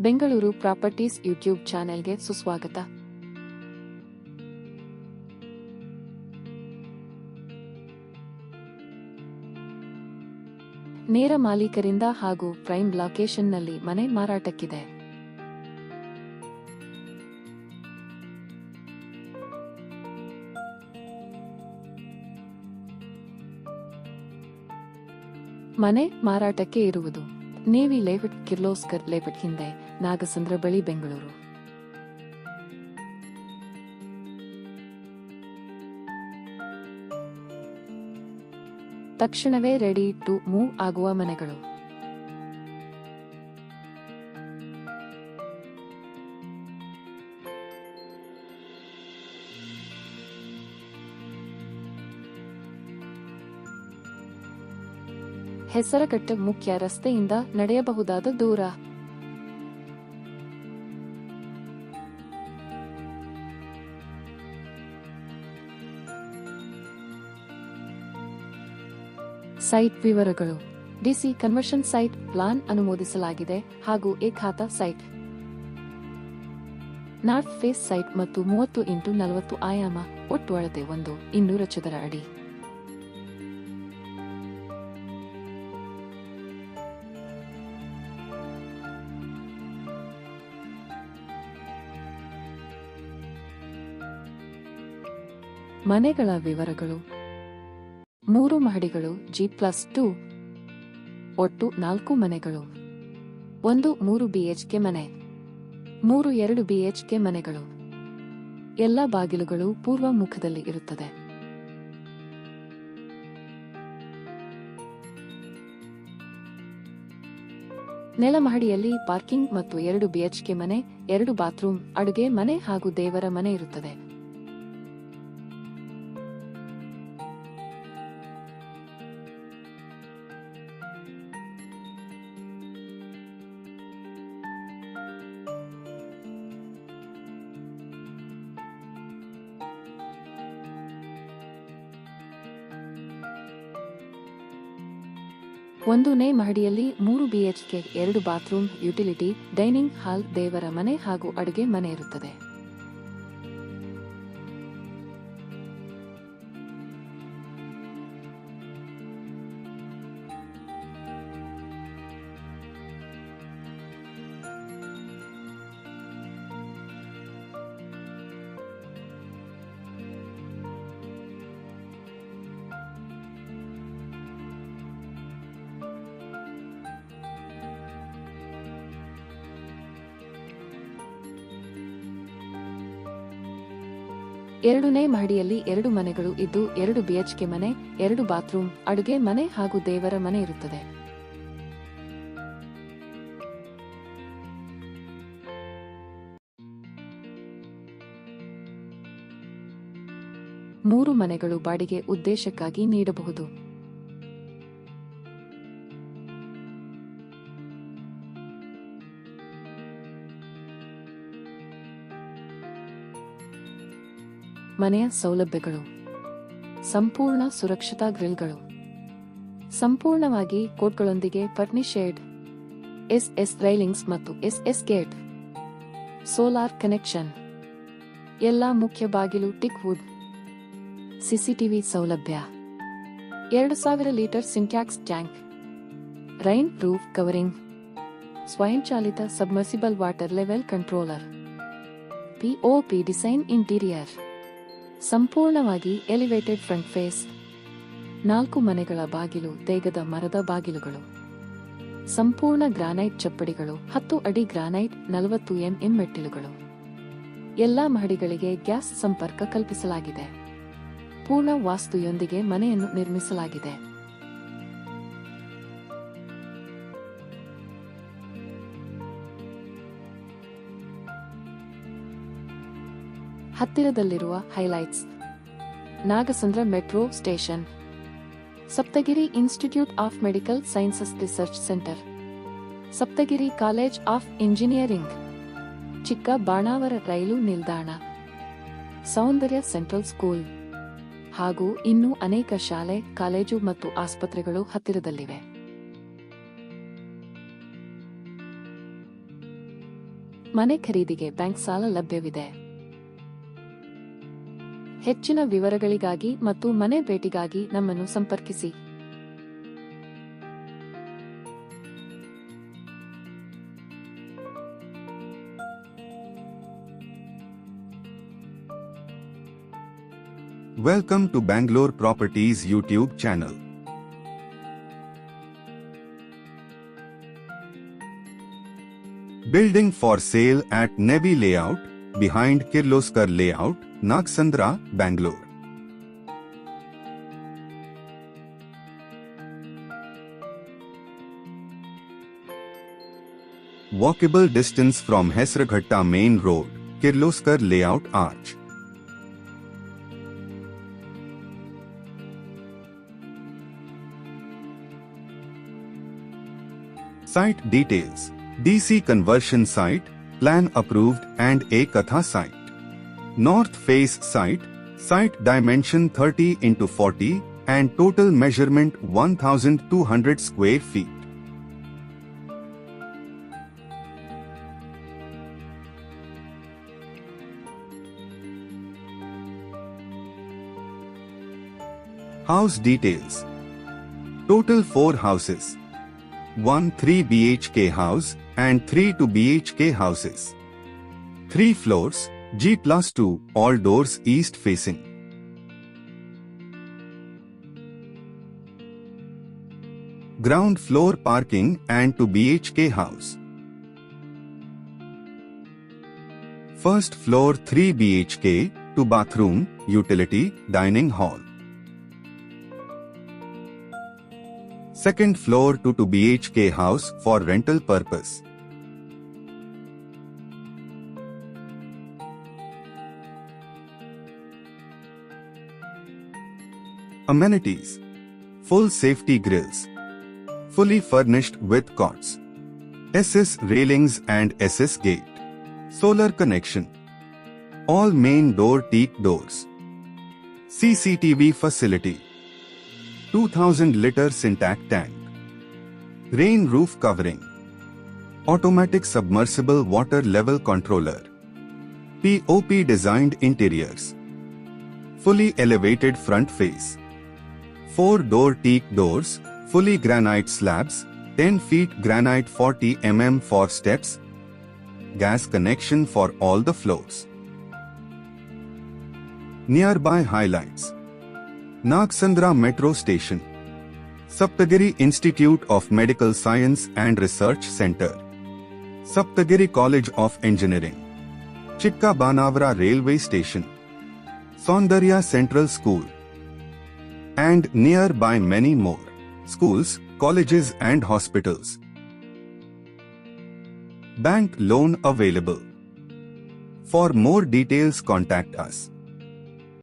Bengaluru properties YouTube ಚಾನೆಲ್ಗೆ ಸುಸ್ವಾಗತ. ನೇರ ಮಾಲೀಕರಿಂದ ಹಾಗೂ ಪ್ರೈಮ್ ಲೊಕೇಶನ್ನಲ್ಲಿ ಮನೆ ಮಾರಾಟಕ್ಕಿದೆ. ಮನೆ ಮಾರಾಟಕ್ಕೆ ಇರುವುದು. ನೇವಿ ಲೇಔಟ್ ಕಿರ್ಲೋಸ್ಕರ್ ಲೇಔಟ್ ಹಿಂದೆ. ನಾಗಸಂದ್ರ ಬಳಿ ಬೆಂಗಳೂರು. ತಕ್ಷಣವೇ ರೆಡಿ ಟು ಮೂವ್ ಆಗುವ ಮನೆಗಳು. ಹೆಸರಘಟ್ಟ ಮುಖ್ಯ ರಸ್ತೆಯಿಂದ ನಡೆಯಬಹುದಾದ ದೂರ. ಸೈಟ್ ವಿವರಗಳು. ಡಿಸಿ ಕನ್ವರ್ಷನ್ ಸೈಟ್ ಪ್ಲಾನ್ ಅನುಮೋದಿಸಲಾಗಿದೆ ಹಾಗೂ ಏಕಾತ ಸೈಟ್. ನಾರ್ತ್ ಫೇಸ್ ಸೈಟ್ ಮತ್ತು ಮೂವತ್ತು ಇಂಟು ನಲವತ್ತು ಆಯಾಮ, ಒಟ್ಟು ಅಳತೆ ಒಂದು, ಇನ್ನೂರ ಚದರ ಅಡಿ. ಮನೆಗಳ ವಿವರಗಳು. ಮೂರು ಮಹಡಿಗಳು, ಜಿ ಪ್ಲಸ್ ಟು, ಒಟ್ಟು ನಾಲ್ಕು ಮನೆಗಳು. ಒಂದು, ಮೂರು ಬಿಎಚ್ಕೆ ಮನೆ. ಮೂರು, ಎರಡು ಬಿಎಚ್ಕೆ ಮನೆಗಳು. ಎಲ್ಲ ಬಾಗಿಲುಗಳು ಪೂರ್ವ ಮುಖದಲ್ಲಿ ಇರುತ್ತದೆ. ನೆಲಮಹಡಿಯಲ್ಲಿ ಪಾರ್ಕಿಂಗ್ ಮತ್ತು ಎರಡು ಬಿಎಚ್ಕೆ ಮನೆ, ಎರಡು ಬಾತ್ರೂಮ್, ಅಡುಗೆ ಮನೆ ಹಾಗೂ ದೇವರ ಮನೆ ಇರುತ್ತದೆ. ಒಂದನೇ ಮಹಡಿಯಲ್ಲಿ ಮೂರು ಬಿಎಚ್ಕೆ ಎರಡು ಬಾತ್ರೂಮ್ ಯುಟಿಲಿಟಿ ಡೈನಿಂಗ್ ಹಾಲ್ ದೇವರ ಮನೆ ಹಾಗೂ ಅಡುಗೆ ಮನೆ ಇರುತ್ತದೆ. ಎರಡನೇ ಮಹಡಿಯಲ್ಲಿ ಎರಡು ಮನೆಗಳು ಇದ್ದು, ಎರಡು ಬಿಎಚ್ಕೆ ಮನೆ, ಎರಡು ಬಾತ್ರೂಮ್, ಅಡುಗೆ ಮನೆ ಹಾಗೂ ದೇವರ ಮನೆ ಇರುತ್ತದೆ. ಮೂರು ಮನೆಗಳು ಬಾಡಿಗೆ ಉದ್ದೇಶಕ್ಕಾಗಿ ನೀಡಬಹುದು. ಮನೆಯ ಸೌಲಭ್ಯಗಳು. ಸಂಪೂರ್ಣ ಸುರಕ್ಷತಾ ಗ್ರಿಲ್ಗಳು. ಸಂಪೂರ್ಣವಾಗಿ ಕೋಟ್ಗಳೊಂದಿಗೆ ಫರ್ನಿಶೇಡ್ ಎಸ್ ಎಸ್ ರೈಲಿಂಗ್ಸ್ ಮತ್ತು S S gate. Solar connection. ಎಲ್ಲಾ ಮುಖ್ಯ ಬಾಗಿಲು ಟಿಕ್ ವುಡ್. ಸಿಸಿಟಿವಿ ಸೌಲಭ್ಯ. ಎರಡು ಸಾವಿರ litre Sintex tank. Rainproof covering. ಸ್ವಯಂಚಾಲಿತ submersible water level controller. POP design interior. ಸಂಪೂರ್ಣವಾಗಿ ಎಲಿವೇಟೆಡ್ ಫ್ರಂಟ್ ಫೇಸ್. ನಾಲ್ಕು ಮನೆಗಳ ಬಾಗಿಲು, ತೇಗದ ಮರದ ಬಾಗಿಲುಗಳು. ಸಂಪೂರ್ಣ ಗ್ರಾನೈಟ್ ಚಪ್ಪಡಿಗಳು, ಹತ್ತು ಅಡಿ ಗ್ರಾನೈಟ್, ನಲವತ್ತು ಎಂಎಂ ಮೆಟ್ಟಿಲುಗಳು. ಎಲ್ಲಾ ಮಹಡಿಗಳಿಗೆ ಗ್ಯಾಸ್ ಸಂಪರ್ಕ ಕಲ್ಪಿಸಲಾಗಿದೆ. ಪೂರ್ಣ ವಾಸ್ತುಯೊಂದಿಗೆ ಮನೆಯನ್ನು ನಿರ್ಮಿಸಲಾಗಿದೆ. ಹತ್ತಿರದಲ್ಲಿರುವ highlights. Nagasandra metro station. Saptagiri institute of medical sciences research centre. Saptagiri college of engineering. Chikka Banavara ರೈಲು ನಿಲ್ದಾಣ. Soundarya central school. ಹಾಗೂ ಇನ್ನೂ ಅನೇಕ ಶಾಲೆ, ಕಾಲೇಜು ಮತ್ತು ಆಸ್ಪತ್ರೆಗಳು ಹತ್ತಿರದಲ್ಲಿವೆ. ಮನೆ ಖರೀದಿಗೆ ಬ್ಯಾಂಕ್ ಸಾಲ ಲಭ್ಯವಿದೆ. ಹೆಚ್ಚಿನ ವಿವರಗಳಿಗಾಗಿ ಮತ್ತು ಮನೆ ಭೇಟಿಗಾಗಿ ನಮ್ಮನ್ನು ಸಂಪರ್ಕಿಸಿ. Welcome to Bangalore properties YouTube channel building for sale at navy layout behind Kirloskar layout Nagasandra Bangalore walkable distance from Hesaraghatta main road Kirloskar layout arch site details DC conversion site plan approved and a Katha site. North face site, site dimension 30 into 40 and total measurement 1200 square feet. House details Total 4 houses. 1 3 BHK house and 3 2 BHK houses. 3 floors, G plus 2, all doors east facing. Ground floor parking and 2 BHK house. First floor 3 BHK, 2 bathroom, utility, dining hall. Second floor to 2 BHK house for rental purpose. Amenities Full safety grills. Fully furnished with cots. SS railings and SS gate. Solar connection. All main door teak doors. CCTV facility. 2000 liter Syntac tank. Rain roof covering. Automatic submersible water level controller. POP designed interiors. Fully elevated front face. 4 door teak doors, fully granite slabs, 10 feet granite 40 mm for steps. Gas connection for all the floors. Nearby highlights. Nagsandra Metro Station. Saptagiri Institute of Medical Science and Research Center. Saptagiri College of Engineering. Chikka Banavara Railway Station. Saundarya Central School. And nearby many more schools, colleges and hospitals. Bank loan available. For more details contact us.